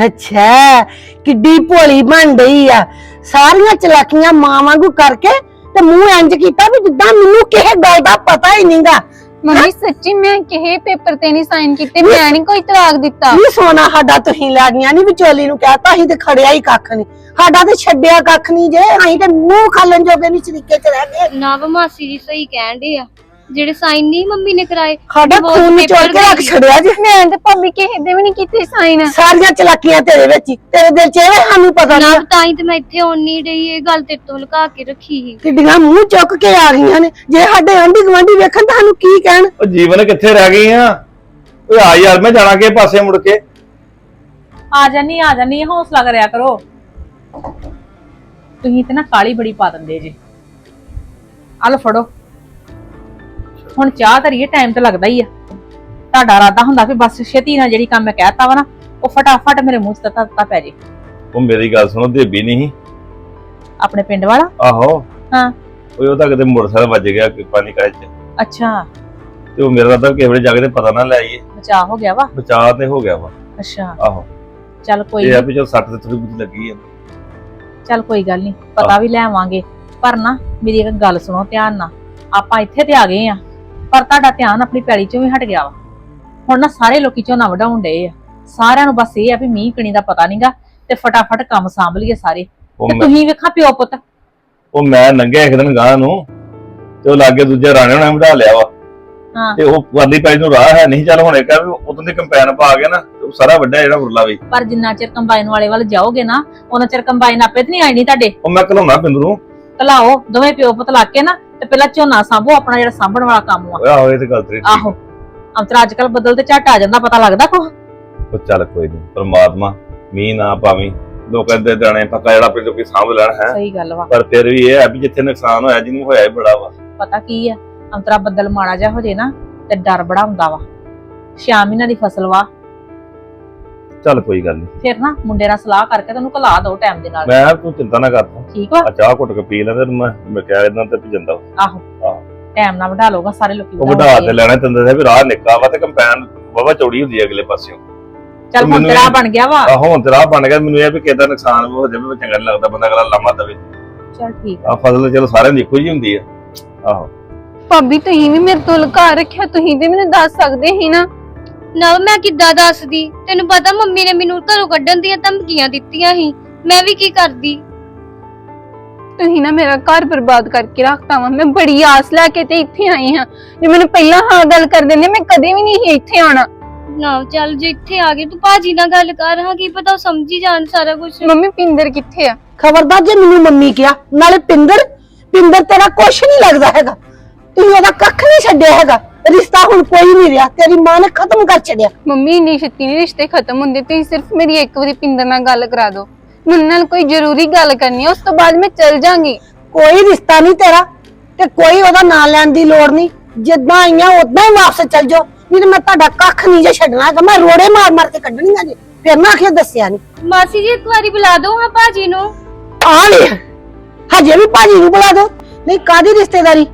ਅੱਛਾ ਕਿੱਡੀ ਭੋਲੀ ਬਣ ਗਈ ਆ। ਸਾਰੀਆਂ ਚਲਾਕੀਆਂ ਮਾਂ ਵਾਂਗੂ ਕਰਕੇ ਤੇ ਮੂੰਹ ਇੰਜ ਕੀਤਾ ਵੀ ਜਿੱਦਾਂ ਮੈਨੂੰ ਕਿਸੇ ਗੱਲ ਦਾ ਪਤਾ ਹੀ ਨਹੀਂਗਾ ਮੰਮੀ ਸੱਚੀ ਮੈਂ ਕਿਹੇ ਪੇਪਰ ਤੇ ਨਹੀਂ ਸਾਈਨ ਕੀਤੇ ਮੈਂ ਨਹੀਂ ਕੋਈ ਤਲਾਕ ਦਿੱਤਾ। ਨਹੀਂ ਸੋਨਾ ਸਾਡਾ ਤੁਸੀਂ ਲੈ ਗਈਆਂ ਨਹੀਂ ਵਿਚੋਲੀ ਨੂੰ ਕਹਤਾ ਅਸੀਂ ਤੇ ਖੜਿਆ ਹੀ ਕੱਖ ਨਹੀਂ ਸਾਡਾ ਤੇ ਛੱਡਿਆ ਕੱਖ ਨਹੀਂ ਜੇ ਅਸੀਂ ਤੇ ਮੂੰਹ ਖਾਲਣ ਜੋਗੇ ਨਹੀਂ ਚਰੀਕੇ ਚ ਰਹਿ ਗਏ। ਨਾ ਮਾਸੀ ਜੀ ਸਹੀ ਕਹਿਣ ਦੇ ਆ। ਜਿਹੜੇ ਸਾਈਨ ਨਹੀਂ ਮੰਮੀ ਨੇ ਕਰਾਏ ਸਾਡਾ divorce ਖੂਨ paper ਕੇ ਰੱਖ। ਛੜਿਆ ਜੇ। ਮੈਂ ਤੇ ਭਾਬੀ ਕਿਸੇ ਦੇ ਵੀ ਨਹੀਂ ਕੀਤੇ ਸਾਈਨ ਸਾਰੀਆਂ ਚਲਾਕੀਆਂ ਤੇਰੇ ਵਿੱਚ ਹੀ। ਤੇਰੇ ਦਿਲ ਚ ਇਹ ਸਾਨੂੰ ਪਤਾ ਨਾ ਨਹੀਂ ਤਾਂ ਹੀ ਤੇ ਮੈਂ ਇੱਥੇ ਆਉਣ ਨਹੀਂ ਰਹੀ ਇਹ ਗੱਲ ਤੇਰੇ ਤੋਂ ਲੁਕਾ ਕੇ ਰੱਖੀ ਸੀ। ਕਿੱਡੀਆਂ ਮੂੰਹ ਚੁੱਕ ਕੇ ਆ ਗਈਆਂ ਨੇ। ਜੇ ਸਾਡੇ ਆਂਢੀ ਗੁਆਂਢੀ ਵੇਖਣ ਤਾਂ ਸਾਨੂੰ ਕੀ ਕਹਿਣ? ਉਹ ਜੀਵਨ ਕਿੱਥੇ ਰਹਿ ਗਈ ਆ? ਓਏ ਆ ਯਾਰ ਮੈਂ ਜਾਣਾ ਕੇ ਪਾਸੇ ਮੁੜ ਕੇ? ਆ ਜਾਨੀ ਆ ਜਾਨੀ ਹੌਸਲਾ ਕਰਿਆ ਕਰੋ। ਤੁਸੀਂ ਤੇ ਨਾ ਕਾਲੀ ਬੜੀ ਪਾ ਦਿੰਦੇ ਜੀ। ਆ ਲਓ ਫੜੋ। ਹੁਣ ਚਾਹ ਧਰੀਏ ਟਾਈਮ ਤੇ ਲੱਗਦਾ ਹੀ ਆ। ਤੁਹਾਡਾ ਇਰਾਦਾ ਹੁੰਦਾ ਵੀ ਬਸ ਛੇਤੀ ਨਾਲ ਜਿਹੜੀ ਕੰਮ ਮੈਂ ਕਹਿਤਾ ਵਾ ਨਾ ਉਹ ਫਟਾਫਟ ਮੇਰੇ ਮੂੰਹ 'ਚ ਤੱਤਾ ਤੱਤਾ ਪੈ ਜੇ। ਉਹ ਮੇਰੀ ਗੱਲ ਸੁਣੋ ਦੇਬੀ ਨਹੀਂ ਆਪਣੇ ਪਿੰਡ ਵਾਲਾ? ਆਹੋ। ਹਾਂ। ਉਹ ਉਹਦਾ ਕਿਤੇ ਮੋਟਰਸਾਈਕਲ ਵੱਜ ਗਿਆ ਕਿ ਪਾਣੀ ਕਾਇ ਚ। ਅੱਛਾ। ਤੇ ਉਹ ਮੇਰਾ ਤਾਂ ਕਿਸੇ ਵੇਲੇ ਜਾ ਕੇ ਤੇ ਪਤਾ ਨਾ ਲੈ ਆਈਏ। ਬਚਾ ਹੋ ਗਿਆ ਵਾ? ਬਚਾਅ ਤੇ ਹੋ ਗਿਆ ਵਾ। ਅੱਛਾ। ਆਹੋ। ਚੱਲ ਕੋਈ ਇਹ ਆ ਵੀ ਚਲ ਸੱਟ ਤੇ ਥੋੜੀ ਬਹੁਤੀ ਲੱਗੀ ਆ। ਚੱਲ ਕੋਈ ਗੱਲ ਨਹੀਂ ਪਤਾ ਵੀ ਲੈ ਆਵਾਂਗੇ। ਪਰ ਨਾ ਮੇਰੀ ਇੱਕ ਗੱਲ ਸੁਣੋ ਧਿਆਨ ਨਾਲ। ਆਪਾਂ ਇੱਥੇ ਤੇ ਆ ਗਏ ਆ। ਪਰ ਤੁਹਾਡਾ ਧਿਆਨ ਆਪਣੀ ਪੈਲੀ ਚੋਂ ਵੀ ਹਟ ਗਿਆ ਵਾ। ਹੁਣ ਨਾ ਸਾਰੇ ਲੋਕੀ ਝੋਨਾ ਵਢਾਉਣ ਡਏ ਆ। ਸਾਰਿਆਂ ਨੂੰ ਬਸ ਇਹ ਆ ਵੀ ਮੀਂਹ ਕਣੀ ਦਾ ਪਤਾ ਨਹੀਂਗਾ ਤੇ ਫਟਾਫਟ ਕੰਮ ਸਾਂਭ ਲਈਏ ਸਾਰੇ। ਉਹ ਤੇ ਮੈਂ ਤੁਸੀਂ ਵੇਖਾ ਪਿਓ ਪੁੱਤ। ਉਹ ਮੈਂ ਲੰਘਿਆ ਇੱਕ ਦਿਨ ਗਾਂ ਨੂੰ ਤੇ ਉਹ ਲਾਗੇ ਦੂਜੇ ਰਾਣੇ ਹੋਣਾ ਵਢਾ ਲਿਆ ਵਾ। ਹਾਂ। ਤੇ ਉਹ ਵਾਲੀ ਪੈਲੀ ਨੂੰ ਰਾਹ ਹੈ ਨਹੀਂ ਚੱਲ ਹੁਣੇ ਕਹ ਵੀ ਉਦੋਂ ਦੀ ਕੰਪੈਨ ਪਾ ਕੇ ਨਾ ਤੇ ਉਹ ਸਾਰਾ ਵੱਡਾ ਜਿਹੜਾ ਉਰਲਾ ਵੀ। ਪਰ ਜਿੰਨਾ ਚਿਰ ਕੰਬਾਈਨ ਵਾਲੇ ਵੱਲ ਜਾਓਗੇ ਨਾ ਉਹਨਾਂ ਚਿਰ ਕੰਬਾਈਨ ਆਪੇ ਤੇ ਨਹੀਂ ਆਣੀ ਤੁਹਾਡੇ। ਉਹ ਮੈਂ ਘਲਾਉਣਾ ਪਿੰਡ ਨੂੰ। ਘਲਾਓ ਦੋਵੇਂ ਪਿਓ ਪੁੱਤ ਲਾ ਕੇ ਨਾ ਤੇ ਪਹਿਲਾਂ ਝੋਨਾ ਸਾਂਭੋ ਆਪਣਾ ਜਿਹੜਾ ਸਾਂਭਣ ਵਾਲਾ ਕੰਮ ਆ। ਆਹੋ ਇਹ ਤੇ ਗੱਲ ਤੇਰੀ ਠੀਕ ਆਹੋ। ਅੰਤਰਾ ਅੱਜ ਕੱਲ ਬਦਲ ਤੇ ਝੱਟ ਆ ਜਾਂਦਾ ਪਤਾ ਲੱਗਦਾ ਕੋ ਉਹ ਚੱਲ ਕੋਈ ਨਹੀਂ ਪਰਮਾਤਮਾ ਮੀਂਹ ਨਾ ਪਾਵੀਂ। ਲੋਕਾਂ ਦੇ ਦਾਣੇ ਪੱਕਾ ਜਿਹੜਾ ਪਿੰਡ ਕੋਈ ਸਾਂਭ ਲੈਣ ਹੈ? ਸਹੀ ਗੱਲ ਵਾ। ਪਰ ਫਿਰ ਵੀ ਇਹ ਹੈ ਵੀ ਜਿੱਥੇ ਨੁਕਸਾਨ ਹੋਇਆ ਜਿਹਨੂੰ ਹੋਇਆ ਹੀ ਬੜਾ ਵਾ। ਪਤਾ ਕੀ ਆ ਅੰਤਰਾ ਬੱਦਲ ਮਾੜਾ ਜਿਹਾ ਹੋ ਜੇ ਨਾ ਤੇ ਡਰ ਬੜਾ ਹੁੰਦਾ ਵਾ। ਛੇ ਮਹੀਨਿਆਂ ਦੀ ਫਸਲ ਵਾ। ਚੱਲ ਕੋਈ ਗੱਲ ਨਹੀਂ ਫਿਰ ਨਾ ਮੁੰਡੇ ਨਾਲ ਸਲਾਹ ਕਰਕੇ ਤੈਨੂੰ ਘਲਾ ਦੋ ਟਾਈਮ ਦੇ ਨਾਲ। ਮੈਂ ਤੂੰ ਚਿੰਤਾ ਨਾ ਕਰ ਤੂੰ। ਠੀਕ ਵਾ ਆ ਚਾਹ ਘੁੱਟ ਕੇ ਪੀ ਲੈ ਤੇ ਮੈਂ ਮੈਂ ਕਿਹਾ ਇਦਾਂ ਤੇ ਵੀ ਜਾਂਦਾ। ਵਾ। ਟਾਈਮ ਨਾਲ ਵਢਾ ਲਊਗਾ ਸਾਰੇ ਲੋਕੀ ਉਹ ਵਧਾ ਤੇ ਲੈਣਾ ਤੈਨੂੰ ਦੱਸਿਆ ਵੀ ਰਾਹ ਨਿੱਕਾ ਵਾ ਤੇ ਕੰਪੈਨ ਵਾਵਾ ਚੌੜੀ ਹੁੰਦੀ ਹੈ ਅਗਲੇ ਪਾਸਿਓਂ। ਚੱਲ ਹੁਣ ਮੈਨੂੰ ਤੇਰਾ ਇਹ- ਬਣ ਗਿਆ ਵਾ। ਹੁਣ ਤੇ ਰਾਹ ਬਣ ਗਿਆ ਮੈਨੂੰ ਇਹ ਵੀ ਕਿਦਾਂ ਨੁਕਸਾਨ ਹੋ ਜਾਵੇ ਚੰਗਾ ਨੀ ਲੱਗਦਾ ਬੰਦਾ ਅਗਲਾ ਲਾਮਾ ਦਵੇ। ਚੱਲ ਠੀਕ ਆ। ਫਸਲ ਚਲੋ ਸਾਰਿਆਂ ਦੀ ਇੱਕੋ ਜੀ ਹੁੰਦੀ ਆ। ਆਹੋ। ਭਾਬੀ ਤੁਸੀਂ ਵੀ ਮੇਰੇ ਤੋਂ ਲੁਕਾ ਰੱਖਿਆ ਤੁਸੀਂ ਤੇ ਮੈਨੂੰ ਦੱਸ ਸਕਦੇ ਸੀ ਨਾ। ਨਾ ਮੈਂ ਕਿੱਦਾਂ ਦੱਸਦੀ? ਤੈਨੂੰ ਪਤਾ ਮੰਮੀ ਨੇ ਮੈਨੂੰ ਘਰੋਂ ਕੱਢਣ ਦੀਆਂ ਧਮਕੀਆਂ ਦਿੱਤੀਆਂ ਸੀ। ਮੈਂ ਵੀ ਕੀ ਕਰਦੀ? ਤੁਸੀਂ ਨਾ ਮੇਰਾ ਘਰ ਬਰਬਾਦ ਕਰਕੇ ਰੱਖਤਾ ਵਾ। ਮੈਂ ਬੜੀ ਆਸ ਲੈ ਕੇ ਤੇ ਇੱਥੇ ਆਈ ਹਾਂ। ਜੇ ਮੈਨੂੰ ਪਹਿਲਾਂ ਹਾਂ ਗੱਲ ਕਰ ਦਿੰਦੇ ਮੈਂ ਕਦੇ ਵੀ ਨਹੀਂ ਸੀ ਇੱਥੇ ਆਉਣਾ। ਨਾ ਚੱਲ ਜੇ ਇੱਥੇ ਆ ਗਏ ਤੂੰ ਭਾਜੀ ਨਾਲ ਗੱਲ ਕਰ। ਹਾਂ ਕੀ ਪਤਾ ਉਹ ਸਮਝੀ ਜਾਣ ਸਾਰਾ ਕੁਝ ਮੰਮੀ ਪਿੰਦਰ ਕਿੱਥੇ ਆ? ਖਬਰਦਾਰ ਜੇ ਮੈਨੂੰ ਮੰਮੀ ਕਿਹਾ ਨਾਲੇ ਪਿੰਦਰ ਪਿੰਦਰ ਤੇਰਾ ਕੁਛ ਨਹੀਂ ਲੱਗਦਾ ਹੈਗਾ। ਤੁਸੀਂ ਉਹਦਾ ਕੱਖ ਨਹੀਂ ਛੱਡਿਆ ਹੈਗਾ। ਰਿਸ਼ਤਾ ਹੁਣ ਕੋਈ ਨਹੀਂ ਰਿਹਾ ਤੇਰੀ ਮਾਂ ਨੇ ਖਤਮ ਕਰ ਛੱਡਿਆ। ਮੰਮੀ ਇੰਨੀ ਛੇਤੀ ਨਹੀਂ ਰਿਸ਼ਤੇ ਖਤਮ ਹੁੰਦੇ ਤੁਸੀਂ ਸਿਰਫ ਮੇਰੀ ਇੱਕ ਵਾਰੀ ਪਿੰਦਰ ਨਾਲ ਗੱਲ ਕਰਾ ਦਿਓ। ਮੇਰੇ ਨਾਲ ਕੋਈ ਜ਼ਰੂਰੀ ਗੱਲ ਕਰਨੀ ਹੈ ਉਸ ਤੋਂ ਬਾਅਦ ਮੈਂ ਚੱਲ ਜਾਾਂਗੀ ਕੋਈ ਰਿਸ਼ਤਾ ਨਹੀਂ ਤੇਰਾ ਤੇ ਕੋਈ ਉਹਦਾ ਨਾਂ ਲੈਣ ਦੀ ਲੋੜ ਨਹੀਂ। ਜਿੱਦਾਂ ਆਈਆਂ ਉਦਾਂ ਹੀ ਵਾਪਸ ਚੱਲ ਜਾਓ। ਨਹੀਂ ਤੇ ਮੈਂ ਤੁਹਾਡਾ ਕੱਖ ਨਹੀਂ ਜੇ ਛੱਡਣਾ ਹੈਗਾ ਮੈਂ ਰੋੜੇ ਮਾਰ ਮਾਰ ਕੇ ਕੱਢਣੀਆਂ ਜੇ। ਫਿਰ ਨਾ ਆਖਿਓ ਦੱਸਿਆ ਨਹੀਂ। ਮਾਸੀ ਜੀ ਇੱਕ ਵਾਰੀ ਬੁਲਾ ਦੋ ਹਾਂ ਭਾਜੀ ਨੂੰ। ਆ ਲੈ ਹਜੇ ਵੀ ਭਾਜੀ ਨੂੰ ਬੁਲਾ ਦੋ ਨਹੀਂ ਕਾਦੀ ਰਿਸ਼ਤੇਦਾਰੀ?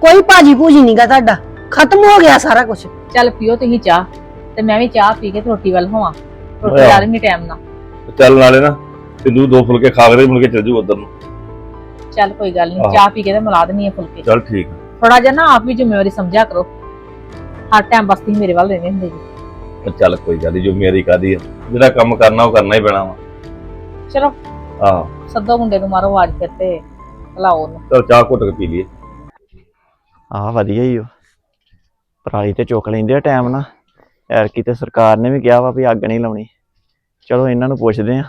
ਕੋਈ ਭਾਜੀ ਭੂਜੀ ਨਹੀਂਗਾ ਤੁਹਾਡਾ। ਖਤਮ ਹੋ ਗਿਆ ਸਾਰਾ ਕੁਝ ਚੱਲ ਪੀਓ ਤੁਸੀਂ ਚਾਹ ਤੇ ਮੈਂ ਵੀ ਚਾਹ ਪੀ ਕੇ ਤੇ ਰੋਟੀ ਵੱਲ ਹੋਵਾਂ। ਰੋਟੀ ਓਏ ਆ। ਲਾ ਲੈਣੀ ਟਾਈਮ ਨਾਲ। ਚੱਲ ਨਾਲੇ ਨਾ ਸਿੰਧੂ ਦੋ ਫੁਲਕੇ ਖਾ ਕੇ ਮੁੜ ਕੇ ਚੱਲ ਜੂ ਉਧਰ ਨੂੰ। ਚੱਲ ਕੋਈ ਗੱਲ ਨਹੀਂ। ਚਾਹ ਪੀ ਕੇ ਤੇ ਮਿਲਾ ਦੇਣੀ ਆ ਫੁਲਕੇ। ਚੱਲ ਠੀਕ। ਥੋੜਾ ਜਿਹਾ ਨਾ ਆਪ ਵੀ ਜ਼ਿੰਮੇਵਾਰੀ ਸਮਝਿਆ ਕਰੋ। ਹਰ ਟਾਈਮ ਬਸ ਤੁਸੀਂ ਮੇਰੇ ਵੱਲ ਰਹਿੰਦੇ ਹੁੰਦੇ ਜੀ। ਚੱਲ ਕੋਈ ਗੱਲ ਨੀ ਜੋ ਮੇਰੀ ਕਾਦੀ ਆ। ਜਿਹੜਾ ਕੰਮ ਕਰਨਾ ਉਹ ਕਰਨਾ ਹੀ ਪੈਣਾ ਵਾ। ਚਲੋ। ਆਹੋ। ਸੱਦੋ ਮੁੰਡੇ ਨੂੰ ਮਾਰੋ ਆਵਾਜ਼ ਫਿਰ ਤੇ ਲਾਓ ਉਹਨੂੰ ਚਲ ਚਾਹ ਘੁੱਟ ਕੇ ਪੀ ਲਈਏ। ਆ ਵਧੀਆ ਹੀ ਉਹ ਪਰਾਲੀ ਤੇ ਚੁੱਕ ਲੈਂਦੇ ਆ ਟਾਈਮ ਨਾਲ ਐਰਕੀ ਤੇ ਸਰਕਾਰ ਨੇ ਵੀ ਕਿਹਾ ਵਾ ਵੀ ਅੱਗ ਨਹੀਂ ਲਾਉਣੀ। ਚਲੋ ਇਹਨਾਂ ਨੂੰ ਪੁੱਛਦੇ ਆ।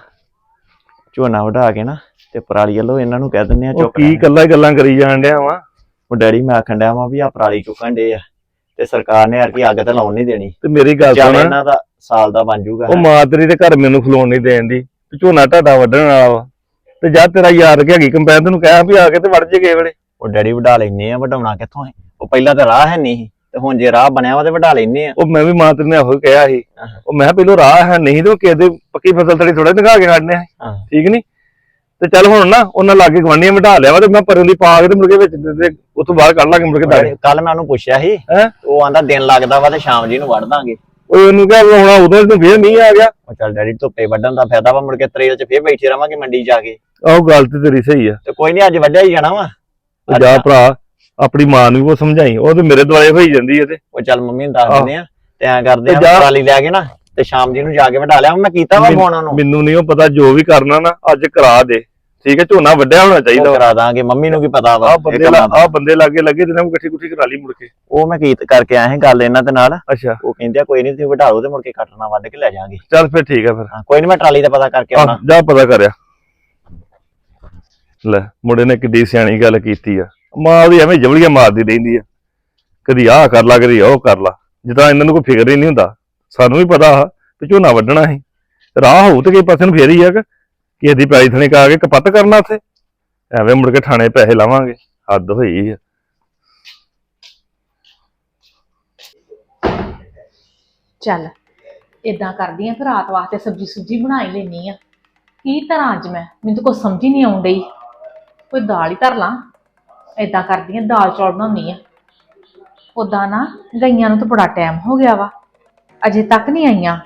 ਝੋਨਾ ਵਢਾ ਕੇ ਨਾ ਤੇ ਪਰਾਲੀ ਵੱਲੋਂ ਇਹਨਾਂ ਨੂੰ ਕਹਿ ਦਿੰਦੇ ਆ ਉਹ ਚੁੱਕ ਕੀ ਲੈਣ। ਕੱਲਾ ਗੱਲਾਂ ਕਰੀ ਜਾਣ ਡਿਆ ਵਾ। ਉਹ ਡੈਡੀ ਮੈਂ ਆਖਣ ਡਿਆ ਵਾਂ ਵੀ ਆ ਪਰਾਲੀ ਚੁੱਕਣ ਡੇ ਆ ਤੇ ਸਰਕਾਰ ਨੇ ਐਰਕੀ ਅੱਗ ਤੇ ਲਾਉਣ ਨਹੀਂ ਦੇਣੀ। ਤੇ ਮੇਰੀ ਗੱਲ ਚੱਲ ਸੁਣ। ਇਹਨਾਂ ਦਾ ਸਾਲ ਦਾ ਬਣ ਜਾਊਗਾ। ਉਹ ਮਾਂ ਤੇਰੀ ਦੇ ਘਰ ਮੈਨੂੰ ਖਲੋਣ ਨਹੀਂ ਦੇਣ ਦੀ। ਤੇ ਝੋਨਾ ਢਾਡਾ ਵੱਢਣ ਵਾਲਾ ਵਾ। ਤੇ ਜਾ ਤੇਰਾ ਯਾਰ ਕਿ ਹੈਗੀ ਕੰਪੈਨ ਤੈਨੂੰ ਕਹਿਆ ਵੀ ਆ ਕੇ ਤੇ ਵੜ ਜੇ ਗਏ ਵੇਲੇ। ਉਹ ਡੈਡੀ ਵਢਾ ਲੈਨੇ ਆ ਵਢਾਉਣਾ ਕਿੱਥੋਂ ਹੈ? ਉਹ ਪਹਿਲਾਂ ਤਾਂ ਰਾਹ ਹੈ ਨਹੀਂ ਸੀ, ਤੇ ਹੁਣ ਜੇ ਰਾਹ ਬਣਿਆ ਵਾ ਤੇ ਵਢਾ ਲੈਨੇ ਆ। ਉਹ ਮੈਂ ਵੀ ਮਾਂ ਤੇਰੀ ਨੇ ਇਹੋ ਕਿਹਾ ਸੀ। ਉਹ ਮੈਂ ਪਹਿਲੋਂ ਰਾਹ ਹੈ ਨਹੀਂ ਤੇ ਉਹ ਕਿਸੇ ਦੇ ਪੱਕੀ ਫਸਲ ਤੇਰੀ ਥੋੜਾ ਨਿਕਾ ਕੇ ਕੱਢਨੇ ਆ। ਠੀਕ ਨਹੀਂ ਤੇ ਚੱਲ ਹੁਣ ਨਾ ਉਹਨਾਂ ਲਾਗੇ ਗਵਾਂਢੀਆਂ ਵਢਾ ਲਿਆ ਵਾ ਤੇ ਮੈਂ ਪਰਾਂ ਦੀ ਪਾ ਕੇ ਤੇ ਮੁੜ ਕੇ ਵਿੱਚ ਦੇ- ਉੱਥੋਂ ਬਾਹਰ ਕੱਢ ਲਾਂਗੇ ਮੁੜ ਕੇ ਦਾਣੇ ਕੱਲ ਮੈਂ ਉਹਨੂੰ ਪੁੱਛਿਆ ਸੀ? ਉਹ ਆਂਦਾ ਦਿਨ ਲੱਗਦਾ ਵਾ ਤੇ ਸ਼ਾਮ ਜੀ ਨੂੰ ਵਢ ਦਾਂਗੇ। ਉਹ ਉਹਨੂੰ ਕਿਹਾ ਹੁਣ ਉਦੋਂ ਤੂੰ ਫੇਰ ਨਹੀਂ ਆ ਗਿਆ। ਉਹ ਚੱਲ ਡੈਡੀ ਧੁੱਪੇ ਵੱਢਣ ਦਾ ਫਾਇਦਾ ਵਾ ਮੁੜ ਕੇ ਤਰੇਲ 'ਚ ਫੇਰ ਬੈਠੇ ਰਵਾਂਗੇ ਮੰਡੀ ਜਾ ਕੇ। ਆਹ ਗੱਲ ਤੇ ਤੇਰੀ ਸਹੀ ਆ। ਤੇ ਕੋਈ ਨਹੀਂ ਅੱਜ ਵੱਢਿਆ ਹੀ ਜਾਣਾ ਵਾ। ਜਾ ਭਰਾ। ਆਪਣੀ ਮਾਂ ਨੂੰ ਉਹ ਸਮਝਾਈ ਉਹ ਤੇ ਮੇਰੇ ਦੁਆਲੇ ਹੋਈ ਜਾਂਦੀ ਹੈ ਤੇ। ਉਹ ਚੱਲ ਮੰਮੀ ਨੂੰ ਦੱਸ ਆਹ। ਦਿੰਦੇ ਆ ਤੇ ਐਂ ਕਰਦੇ ਆ ਤੇ ਜਾ। ਟਰਾਲੀ ਲੈ ਕੇ ਨਾ ਤੇ ਸ਼ਾਮ ਜੀ ਨੂੰ ਜਾ ਕੇ ਵਢਾ ਲਿਆ ਮੈਂ ਕੀਤਾ ਵਾ ਫੋਨ ਉਹਨੂੰ। ਮੈਨੂੰ ਨਹੀਂ ਉਹ ਪਤਾ ਜੋ ਵੀ ਕਰਨਾ ਨਾ ਅੱਜ ਕਰਾ ਦੇ। ਠੀਕ ਹੈ ਝੋਨਾ ਵੱਡਿਆ ਹੋਣਾ ਚਾਹੀਦਾ ਉਹ ਵਾ। ਕਰਾ ਦਾਂਗੇ ਮੰਮੀ ਨੂੰ ਕੀ ਪਤਾ ਵਾ ਆਹ ਇਹ ਬੰਦੇ ਗੱਲਾਂ ਦਾ। ਆ ਬੰਦੇ ਲਾਗੇ ਲੱਗੇ ਤੇ ਨਾ ਇਕੱਠੀ ਕੁੱਠੀ ਕਰਾ ਲਈ ਮੁੜ ਕੇ। ਉਹ ਮੈਂ ਕੀਤ ਕਰਕੇ ਆਇਆ ਸੀ ਗੱਲ ਇਹਨਾਂ ਦੇ ਨਾਲ। ਅੱਛਾ। ਉਹ ਕਹਿੰਦੇ ਆ ਕੋਈ ਨਹੀਂ ਤੁਸੀਂ ਵਢਾ ਲਓ ਤੇ ਮੁੜ ਕੇ ਕੱਟਣਾ ਵੱਢ ਕੇ ਲੈ ਜਾਾਂਗੇ। ਚੱਲ ਫਿਰ ਠੀਕ ਆ ਫਿਰ। ਕੋਈ ਨਹੀਂ ਮੈਂ ਟਰਾਲੀ ਦਾ ਪਤਾ ਕਰਕੇ ਆਉਣਾ। ਆਹ, ਜਾ ਪਤਾ ਕਰਿਆ। ਲੈ ਮੁੰਡੇ ਨੇ ਕਿੱਡੀ ਸਿਆਣੀ ਗੱਲ ਕੀਤੀ ਆ। ਮਾਂ ਉਹਦੀ ਐਵੇਂ ਜਵਲੀਆਂ ਮਾਰਦੀ ਰਹਿੰਦੀ ਆ। ਕਦੀ ਆਹ ਕਰ ਲਾ, ਕਦੀ ਉਹ ਕਰ ਲਾ। ਜਿੱਦਾਂ ਇਹਨਾਂ ਨੂੰ ਕੋਈ ਫਿਕਰ ਹੀ ਨਹੀਂ ਹੁੰਦਾ। ਸਾਨੂੰ ਵੀ ਪਤਾ ਆ ਝੋਨਾ ਵੱਢਣਾ ਸੀ। ਰਾਹ ਹੋਊ ਤੇ ਕਿਸੇ ਪਾਸੇ ਨੂੰ ਫੇਰ ਹੀ ਆ ਕਿ ਕਿਸੇ ਦੀ ਪੈਲੀ ਥਣੇ ਕਾ ਕੇ ਕਪੱਤ ਕਰਨਾ ਉੱਥੇ। ਐਵੇਂ ਮੁੜ ਕੇ ਥਾਣੇ ਪੈਸੇ ਲਾਵਾਂਗੇ। ਹੱਦ ਹੋਈ ਆ। ਚੱਲ ਇਦਾਂ ਕਰਦੀ ਆ ਫਿਰ ਰਾਤ ਵਾਸਤੇ ਸਬਜੀ ਸੁਬਜੀ ਬਣਾ ਹੀ ਲੈਣੀ ਆ। ਕੀ ਤਰ੍ਹਾਂ ਅੱਜ ਮੈਂ? ਮੈਨੂੰ ਤਾਂ ਕੁਛ ਸਮਝ ਹੀ ਨਹੀਂ ਆਉਣ ਡਈ। ਕੋਈ ਦਾਲ ਹੀ ਧਰ ਲਾਂ। ਏਦਾਂ ਕਰਦੀ ਆ, ਦਾਲ ਚੌਲ ਬਣਾਉਣੀ ਆ। ਉਦਾਂ ਨਾ ਗਈਆਂ ਨੂੰ ਤਾਂ ਬੜਾ ਟਾਈਮ ਹੋ ਗਿਆ ਵਾ। ਅਜੇ ਤੱਕ ਨਹੀਂ ਆਈਆਂ।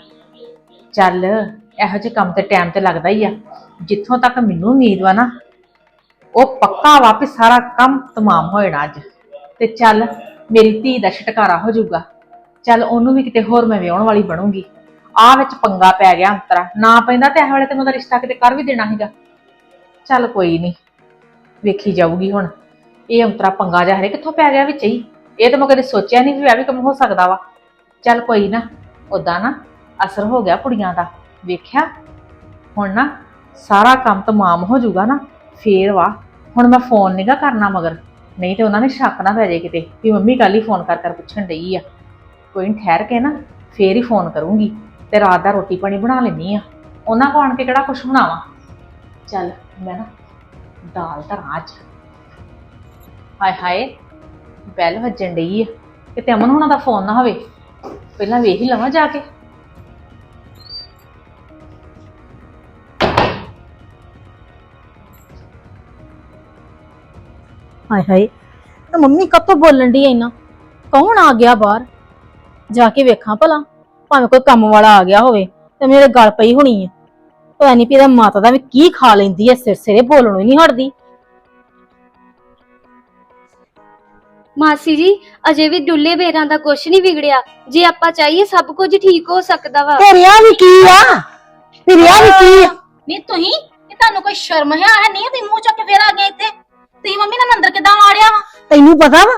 ਚੱਲ, ਇਹੋ ਜਿਹੇ ਕੰਮ ਤੇ ਟਾਈਮ ਤੇ ਲੱਗਦਾ ਹੀ ਆ। ਜਿੱਥੋਂ ਤੱਕ ਮੈਨੂੰ ਉਮੀਦ ਵਾ ਨਾ, ਉਹ ਪੱਕਾ ਵਾ ਵੀ ਸਾਰਾ ਕੰਮ ਤਮਾਮ ਹੋ ਜਾਣਾ ਅੱਜ। ਤੇ ਚੱਲ, ਮੇਰੀ ਧੀ ਦਾ ਛਟਕਾਰਾ ਹੋ ਜਾਊਗਾ। ਚੱਲ, ਉਹਨੂੰ ਵੀ ਕਿਤੇ ਹੋਰ ਮੈਂ ਵਿਆਹਣ ਵਾਲੀ ਬਣੂੰਗੀ। ਆ ਵਿੱਚ ਪੰਗਾ ਪੈ ਗਿਆ ਅੰਤਰਾ। ਨਾ ਪੈਂਦਾ ਤੇ ਇਹ ਵਾਲੇ ਤੈਨੂੰ ਉਹਦਾ ਰਿਸ਼ਤਾ ਕਿਤੇ ਕਰ ਵੀ ਦੇਣਾ ਸੀਗਾ। ਚੱਲ ਕੋਈ ਨਹੀਂ, ਵੇਖੀ ਜਾਊਗੀ ਹੁਣ। ਇਹ ਅੰਤਰਾ ਪੰਗਾ ਜਾ ਹਰੇ ਕਿੱਥੋਂ ਪੈ ਗਿਆ ਵਿੱਚ ਹੀ। ਇਹ ਤਾਂ ਮੈਂ ਕਦੇ ਸੋਚਿਆ ਨਹੀਂ ਵੀ ਇਹ ਵੀ ਕੰਮ ਹੋ ਸਕਦਾ ਵਾ। ਚੱਲ ਕੋਈ ਨਾ ਉਦਾਂ ਨਾ ਅਸਰ ਹੋ ਗਿਆ ਕੁੜੀਆਂ ਦਾ। ਵੇਖਿਆ? ਹੁਣ ਨਾ ਸਾਰਾ ਕੰਮ ਤਮਾਮ ਹੋ ਜਾਊਗਾ ਨਾ। ਫੇਰ ਵਾ, ਹੁਣ ਮੈਂ ਫੋਨ ਨਹੀਂਗਾ ਕਰਨਾ ਮਗਰ। ਨਹੀਂ ਤੇ ਉਹਨਾਂ ਨੇ ਸ਼ੱਕ ਨਾ ਪੈ ਜਾਏ ਕਿਤੇ ਵੀ ਮੰਮੀ ਕੱਲ ਹੀ ਫੋਨ ਕਰ ਕਰ ਪੁੱਛਣ ਡਈ ਆ। ਕੋਈ ਠਹਿਰ ਕੇ ਨਾ ਫੇਰ ਹੀ ਫੋਨ ਕਰੂੰਗੀ ਤੇ ਰਾਤ ਦਾ ਰੋਟੀ ਪਾਣੀ ਬਣਾ ਲੈਣੀ ਆ। ਉਹਨਾਂ ਕੋਲ ਆਣ ਕੇ ਕਿਹੜਾ ਕੁਛ ਬਣਾਵਾਂ? ਚੱਲ ਮੈਂ ਨਾ ਦਾਲ ਧਰਾਂ ਅੱਜ। ਹਾਏ ਹਾਏ, ਬੈਲ ਵੱਜਣ ਡਈ ਆ। ਕਿਤੇ ਅਮਨ ਹੁਣਾਂ ਦਾ ਫੋਨ ਨਾ ਹੋਵੇ। ਪਹਿਲਾਂ ਵੇਖ ਹੀ ਲਵਾਂ ਜਾ ਕੇ। ਹਾਏ ਹਾਏ, ਤਾਂ ਮੰਮੀ ਕਦੋਂ ਬੋਲਣ ਦੀ ਇੰਨਾ। ਕੌਣ ਆ ਗਿਆ ਬਾਹਰ? ਜਾ ਕੇ ਵੇਖਾਂ ਭਲਾ, ਭਾਵੇਂ ਕੋਈ ਕੰਮ ਵਾਲਾ ਆ ਗਿਆ ਹੋਵੇ, ਤੇ ਮੇਰੇ ਗਲ ਪਈ ਹੋਣੀ ਹੈ ਪਤਾ ਨਹੀਂ ਇਹਦਾ ਮਾਤਾ ਦਾ ਵੀ ਕੀ ਖਾ ਲੈਂਦੀ ਐ ਸਿਰ ਸਿਰੇ ਬੋਲਣੋਂ ਹੀ ਨਹੀਂ ਹਟਦੀ। ਮਾਸੀ ਜੀ ਅਜੇ ਵੀ ਡੁੱਲੇ ਬੇਰਾਂ ਦਾ ਕੁਛ ਨਹੀਂ ਵਿਗੜਿਆ। ਜੇ ਆਪਾਂ ਚਾਹੀਏ ਸਭ ਕੁਝ ਠੀਕ ਹੋ ਸਕਦਾ ਵਾ। ਤੇ ਰਿਆ ਵੀ ਕੀ ਆ? ਤੇ ਰਿਆ ਵੀ ਕੀ ਆ? ਨਹੀਂ ਤੁਸੀਂ? ਇਹ ਤੁਹਾਨੂੰ ਕੋਈ ਸ਼ਰਮ ਹੈ? ਹੈ ਨਹੀਂ ਤੁਸੀਂ ਮੂੰਹ ਚੁੱਕ ਕੇ ਫੇਰ ਆ ਗਏ ਇੱਥੇ? ਤੁਸੀਂ ਮੰਮੀ ਨਾਲ ਅੰਦਰ ਕਿਦਾਂ ਆੜਿਆ ਵਾ? ਤੈਨੂੰ ਪਤਾ ਵਾ?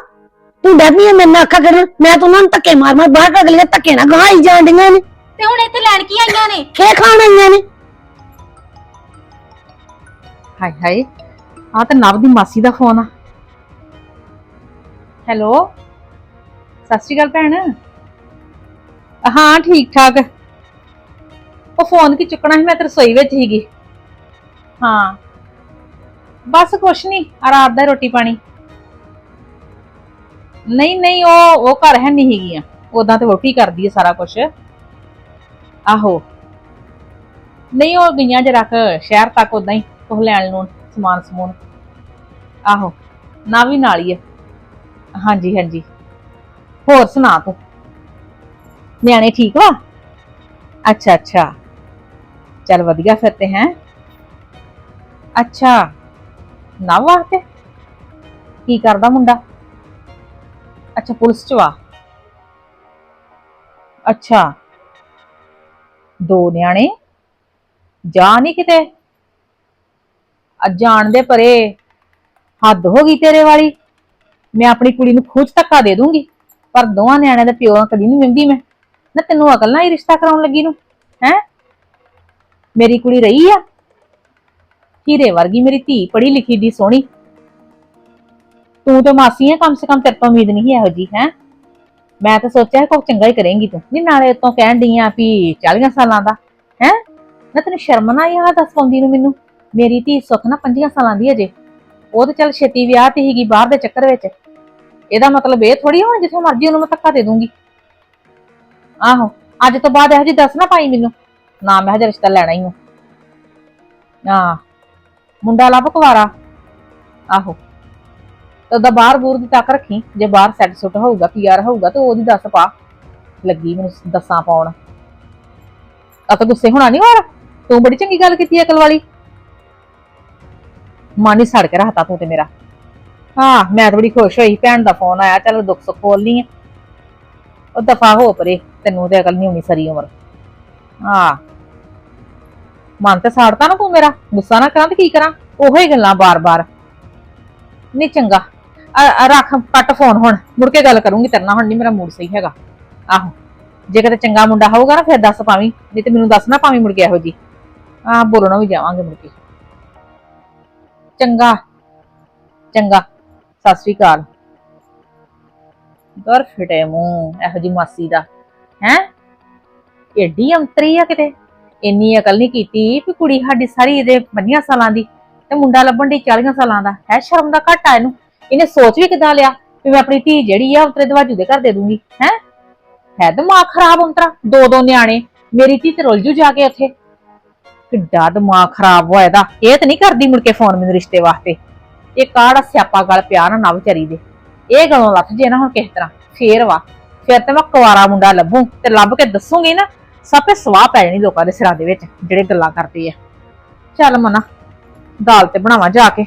ਤੂੰ ਡਰਨੀ ਮੇਰੇ ਨਾਲ ਅੱਖਾਂ ਕਰਨ ਮੈਂ ਤਾਂ ਉਹਨਾਂ ਨੂੰ ਧੱਕੇ ਮਾਰ ਮਾਰ ਬਾਹਰ ਅਗਲੇ ਧੱਕੇ ਨਾਲ ਗਾਂ ਹੀ ਜਾਣ ਡੀਆਂ ਨੇ। ਤੇ ਹੁਣ ਇੱਥੇ ਲੈਣ ਕੀ ਆਈਆਂ ਨੇ? ਖੇ ਖਾਣ ਆਈਆਂ ਨੇ। ਹਾਏ ਹਾਏ ਆ ਤਾਂ ਨਵ ਦੀ ਮਾਸੀ ਦਾ ਫੋਨ ਆ। ਹੈਲੋ? ਸਤਿ ਸ਼੍ਰੀ ਅਕਾਲ ਭੈਣ। ਹਾਂ, ਠੀਕ ਠਾਕ। ਉਹ ਫੋਨ ਕੀ ਚੁੱਕਣਾ ਸੀ? ਮੈਂ ਤੇ ਰਸੋਈ ਵਿੱਚ ਹੀਗੀ ਹਾਂ। ਬਸ ਕੁਛ ਨਹੀਂ ਆ ਰਾਤ ਦਾ ਰੋਟੀ ਪਾਣੀ। ਨਹੀਂ ਨਹੀਂ, ਉਹ ਉਹ ਘਰ ਹੈ ਨਹੀਂ ਹੈਗੀਆਂ ਉਦਾਂ ਤੇ ਵੋਟੀ ਕਰਦੀ ਹੈ ਸਾਰਾ ਕੁਝ ਆਹੋ। ਨਹੀਂ, ਉਹ ਗਈਆਂ ਜਰਾ ਕੁ ਸ਼ਹਿਰ ਤੱਕ ਉਦਾਂ ਹੀ ਉਹ ਲੈਣ ਨੂੰ ਸਮਾਨ ਸਮੂਨ ਆਹੋ। ਨਾ ਵੀ ਨਾਲ ਹੀ ਹੈ ਹਾਂਜੀ ਹਾਂਜੀ। ਹੋਰ ਸੁਣਾ ਤੂੰ? ਨਿਆਣੇ ਠੀਕ ਵਾ? ਅੱਛਾ ਅੱਛਾ। ਚੱਲ ਵਧੀਆ ਫਿਰ ਤੇ, ਹੈ? ਅੱਛਾ। ਨਾ ਵਾਸਤੇ ਕੀ ਕਰਦਾ ਮੁੰਡਾ? ਅੱਛਾ, ਪੁਲਿਸ ਚ ਵਾ। ਅੱਛਾ। ਦੋ ਨਿਆਣੇ। ਜਾ ਨਹੀਂ ਕਿਤੇ? ਅੱਜ ਜਾਣ ਦੇ ਪਰੇ। ਹੱਦ ਹੋ ਗਈ ਤੇਰੇ ਵਾਲੀ। ਮੈਂ ਆਪਣੀ ਕੁੜੀ ਨੂੰ ਖੋਜ ਧੱਕਾ ਦੇ ਦੂੰਗੀ, ਪਰ ਦੋਵਾਂ ਨਿਆਣਿਆਂ ਦੇ ਪਿਓ ਨਾਲ ਕਦੀ ਨਹੀਂ ਮਿਲਦੀ ਮੈਂ। ਨਾ ਤੈਨੂੰ ਅਕਲ ਨਾ ਹੀ ਰਿਸ਼ਤਾ ਕਰਾਉਣ ਲੱਗੀ ਨੂੰ, ਹੈ? ਮੇਰੀ ਕੁੜੀ ਰਹੀ ਆ। ਹੀਰੇ ਵਰਗੀ ਮੇਰੀ ਧੀ ਪੜ੍ਹੀ ਲਿਖੀ ਦੀ ਸੋਹਣੀ। ਤੂੰ ਤਾਂ ਮਾਸੀ ਹੈ ਕਮ ਸੇ ਕਮ ਤੇਰੇ ਤੋਂ ਉਮੀਦ ਨਹੀਂ ਇਹੋ ਜੀ, ਹੈ? ਮੈਂ ਤਾਂ ਸੋਚਿਆ ਕੋਈ ਚੰਗਾ ਹੀ ਕਰੇਂਗੀ ਤੂੰ। ਨਹੀਂ ਨਾਲੇ ਉਤੋਂ ਕਹਿਣ ਡਈ ਆ ਵੀ 40 ਸਾਲਾਂ ਦਾ, ਹੈ? ਨਾ ਤੈਨੂੰ ਸ਼ਰਮ ਨਾ ਆਈ ਆ ਦੱਸ ਪਾਉਂਦੀ ਨੂੰ ਮੈਨੂੰ? ਮੇਰੀ ਧੀ ਸੁੱਖ ਨਾ 5 ਸਾਲਾਂ ਦੀ ਅਜੇ ਉਹ ਤਾਂ ਚੱਲ ਛੇਤੀ ਵਿਆਹ ਤੇ ਹੀਗੀ ਬਾਹਰ ਦੇ ਚੱਕਰ ਵਿੱਚ। ਇਹਦਾ ਮਤਲਬ ਇਹ ਥੋੜੀ ਹੁਣ ਜਿੱਥੇ ਮਰਜ਼ੀ ਉਹਨੂੰ ਮੈਂ ਧੱਕਾ ਦੇ ਦੂੰਗੀ। ਆਹੋ, ਅੱਜ ਤੋਂ ਬਾਅਦ ਇਹੋ ਜੀ ਦੱਸ ਨਾ ਪਾਈ ਮੈਨੂੰ। ਨਾ ਮੈਂ ਹਜੇ ਰਿਸ਼ਤਾ ਲੈਣਾ ਹੀ ਹਾਂ ਆ ਮੁੰਡਾ ਲੱਭ ਕੁਵਾਰਾ। ਆਹੋ, ਤੇ ਬਾਹਰ ਬੂਰ ਦੀ ਤੱਕ ਰੱਖੀ। ਜੇ ਬਾਹਰ ਸੈੱਟ ਸੁੱਟ ਹੋਊਗਾ ਪੀਆਰ ਹੋਊਗਾ, ਤੇ ਉਹਦੀ ਦੱਸ ਪਾ। ਲੱਗੀ ਮੈਨੂੰ ਦੱਸਾਂ ਪਾਉਣ। ਆ ਤਾਂ ਗੁੱਸੇ ਹੋਣਾ ਨਹੀਂ ਹੋਰ? ਤੂੰ ਬੜੀ ਚੰਗੀ ਗੱਲ ਕੀਤੀ ਅਕਲ ਵਾਲੀ। ਮਨ ਹੀ ਸੜ ਕੇ ਰਹਤਾ ਤੂੰ ਤੇ ਮੇਰਾ। ਹਾਂ, ਮੈਂ ਤਾਂ ਬੜੀ ਖੁਸ਼ ਹੋਈ, ਭੈਣ ਦਾ ਫੋਨ ਆਇਆ, ਚਲ ਦੁੱਖ ਸੁੱਖ ਖੋਲਨੀ ਆ। ਉਹ ਦਫਾ ਹੋ ਪਰੇ, ਤੈਨੂੰ ਤੇ ਅਕਲ ਨਹੀਂ ਹੋਣੀ ਸਾਰੀ ਉਮਰ। ਹਾਂ। ਮਨ ਤੇ ਸਾੜਤਾ ਨਾ ਤੂੰ ਮੇਰਾ, ਗੁੱਸਾ ਨਾ ਕਰਾਂ ਤੇ ਕੀ ਕਰਾਂ? ਉਹੋ ਹੀ ਗੱਲਾਂ ਬਾਰ-ਬਾਰ। ਨਹੀਂ ਚੰਗਾ। ਰੱਖ, ਕੱਟ ਫੋਨ ਹੁਣ, ਮੁੜ ਕੇ ਗੱਲ ਕਰੂੰਗੀ ਤੇਰੇ ਨਾਲ, ਹੁਣ ਨਹੀਂ ਮੇਰਾ ਮੂਡ ਸਹੀ ਹੈਗਾ। ਆਹੋ। ਜੇ ਕਿਤੇ ਚੰਗਾ ਮੁੰਡਾ ਹੋਊਗਾ ਨਾ, ਫਿਰ ਦੱਸ ਪਾਵੀਂ ਨਹੀਂ ਤੇ ਮੈਨੂੰ ਦੱਸ ਨਾ ਪਾਵੀਂ ਮੁੜ ਕੇ ਇਹੋ ਜੀ ਆਹ ਬੋਲਣਾ ਵੀ ਜਾਵਾਂਗੇ ਮੁੜ ਕੇ। ਚੰਗਾ। ਚੰਗਾ। ਸਤਿ ਸ੍ਰੀ ਅਕਾਲ। ਦਰ ਫਿਟੇ ਮੂੰਹ, ਇਹੋ ਜੀ ਮਾਸੀ ਦਾ। ਹੈ? ਏਡੀ ਅੰਤਰੀ ਆ ਕਿਤੇ। ਇੰਨੀ ਅਕਲ ਨਹੀਂ ਕੀਤੀ ਵੀ ਕੁੜੀ ਸਾਡੀ ਸਾਰੀ ਇਹਦੇ 50 ਸਾਲਾਂ ਦੀ ਤੇ ਮੁੰਡਾ ਲੱਭਣ ਦੀ 40 ਸਾਲਾਂ ਦਾ। ਹੈ ਸ਼ਰਮ ਦਾ ਘਾਟਾ ਇਹਨੂੰ। ਇਹਨੇ ਸੋਚ ਵੀ ਕਿਦਾਂ ਲਿਆ ਵੀ ਮੈਂ ਆਪਣੀ ਧੀ ਜਿਹੜੀ ਆ ਉਤਰੇ ਦਵਾਜੂ ਦੇ ਘਰ ਦੇ ਦੂੰਗੀ। ਹੈ? ਹੈ ਦਿਮਾਗ ਖਰਾਬ ਉਂਤਰਾ ਦੋ ਦੋ ਨਿਆਣੇ। ਮੇਰੀ ਧੀ ਤੇ ਰੁੱਲ ਜੂ ਜਾ ਕੇ ਉੱਥੇ। ਕਿੱਡਾ ਦਿਮਾਗ ਖਰਾਬ ਹੋਇਆ ਇਹਦਾ। ਇਹ ਤਾਂ ਨਹੀਂ ਕਰਦੀ ਮੁੜ ਕੇ ਫੋਨ ਮੈਨੂੰ ਰਿਸ਼ਤੇ ਵਾਸਤੇ। ਇਹ ਕਾੜਾ ਸਿਆਪਾ ਗੱਲ ਪਿਆ ਨਾ ਨਾ ਵਿਚਾਰੀ ਦੇ। ਇਹ ਗਲੋਂ ਲੱਥ ਜੇ ਨਾ ਹੁਣ ਕਿਸ ਤਰ੍ਹਾਂ। ਫੇਰ ਵਾ। ਫਿਰ ਤੇ ਮੈਂ ਕੁਵਾਰਾ ਮੁੰਡਾ ਲੱਭੂ ਤੇ ਲੱਭ ਕੇ ਦੱਸੂਗੀ ਨਾ, ਸਭੇ ਸਵਾਹ ਪੈ ਜਾਣੀ ਲੋਕਾਂ ਦੇ ਸਿਰਾਂ ਦੇ ਵਿੱਚ, ਜਿਹੜੇ ਗੱਲਾਂ ਕਰਦੇ ਆ। ਚੱਲ ਮਨਾ, ਦਾਲ ਤੇ ਬਣਾਵਾਂ ਜਾ ਕੇ।